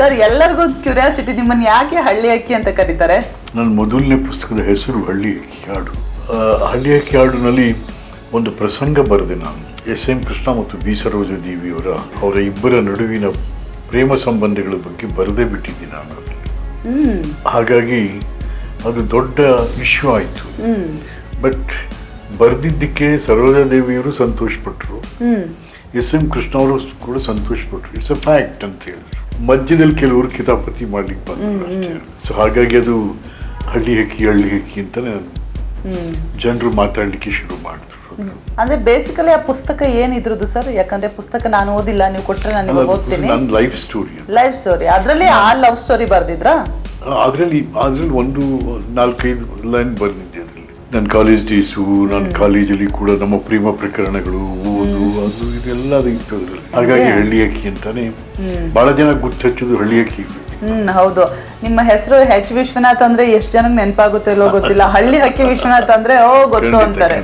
Sir ಎಲ್ಲರಿಗೂ curiosity ನಿಮ್ಮನ್ನ ಯಾಕೆ ಹಳ್ಳಿ ಅಕ್ಕಿ ಅಂತ ಕರೀತಾರೆ? ನನ್ನ ಮೊದಲನೇ ಪುಸ್ತಕದ ಹೆಸರು ಹಳ್ಳಿ ಅಕ್ಕಿ ಹಾಡು. ಹಳ್ಳಿ ಅಕ್ಕಿ ಹಾಡಿನಲ್ಲಿ ಒಂದು ಪ್ರಸಂಗ ಬರೆದೆ ನಾನು. ಎಸ್ ಎಂ ಕೃಷ್ಣ ಮತ್ತು ಬಿ ಸರೋಜ ದೇವಿಯವರ ಅವರ ಇಬ್ಬರ ನಡುವಿನ ಪ್ರೇಮ ಸಂಬಂಧಗಳ ಬಗ್ಗೆ ಬರೆದೇ ಬಿಟ್ಟಿದ್ದೀನಿ ನಾನು. ಹಾಗಾಗಿ ಅದು ದೊಡ್ಡ ಇಶ್ಯೂ ಆಯಿತು. ಬಟ್ ಬರೆದಿದ್ದಕ್ಕೆ ಸರೋಜಾ ದೇವಿಯವರು ಸಂತೋಷಪಟ್ಟರು ಎಸ್ ಎಂ ಕೃಷ್ಣ ಅವರು ಕೂಡ ಸಂತೋಷಪಟ್ಟರು ಇಟ್ಸ್ ಅ ಫ್ಯಾಕ್ಟ್ ಅಂತ ಹೇಳಿದ್ರು. ಮಧ್ಯದಲ್ಲಿ ಕೆಲವರು ಕಿತಾಪತಿ ಮಾಡ್ಲಿಕ್ಕೆ ಬಂದರು ಅಷ್ಟೇ. ಸೊ ಹಾಗಾಗಿ ಅದು ಹಳ್ಳಿ ಹಕ್ಕಿ ಹಳ್ಳಿ ಹಕ್ಕಿ ಅಂತಾನೆ ಜನರು ಮಾತಾಡ್ಲಿಕ್ಕೆ ಶುರು ಮಾಡಿದ್ರು ಅಂದ್ರೆ ಬೇಸಿಕಲಿ ಆ ಪುಸ್ತಕ ಏನಿದ್ರದ್ದು ಸರ್ ಯಾಕಂದ್ರೆ ಪುಸ್ತಕ ನಾನು ಓದಿಲ್ಲ ನೀವು ಕೊಟ್ಟರೆ ನಾನು ಓದ್ತೀನಿ. ನನ್ನ ಲೈಫ್ ಸ್ಟೋರಿ ಲೈಫ್ ಸ್ಟೋರಿ ಅದರಲ್ಲಿ ಆ ಲವ್ ಸ್ಟೋರಿ ಬರ್ದಿದ್ರಾ? ಅದರಲ್ಲಿ ಅದರಲ್ಲಿ ಒಂದು ನಾಲ್ಕೈದು ಲೈನ್ ಅದರಲ್ಲಿ ನನ್ನ ಕಾಲೇಜ್ ಡೇಸು ನನ್ನ ಕಾಲೇಜಲ್ಲಿ ಕೂಡ ನಮ್ಮ ಪ್ರೇಮ ಪ್ರಕರಣಗಳು ಓದು ಅದು ಇದೆಲ್ಲ ಇತ್ತು ಅದರಲ್ಲಿ ಹಾಗಾಗಿ ಹಳ್ಳಿ ಅಕ್ಕಿ ಅಂತಾನೆ ಬಹಳ ಜನ ಗುರ್ತಚ್ಚೋದು ಹಳ್ಳಿ ಅಕ್ಕಿ ಹ್ಮ್ ಹೌದು. ನಿಮ್ಮ ಹೆಸರು ಹೆಚ್ ವಿಶ್ವನಾಥ್ ಅಂದ್ರೆ ಎಷ್ಟ್ ಜನಕ್ಕೆ ನೆನಪಾಗುತ್ತೆ ಗೊತ್ತಿಲ್ಲ. ಹಳ್ಳಿ ಹಕ್ಕಿ ವಿಶ್ವನಾಥ್ ಅಂದ್ರೆ ಓ ಗೊತ್ತು ಅಂತಾರೆ.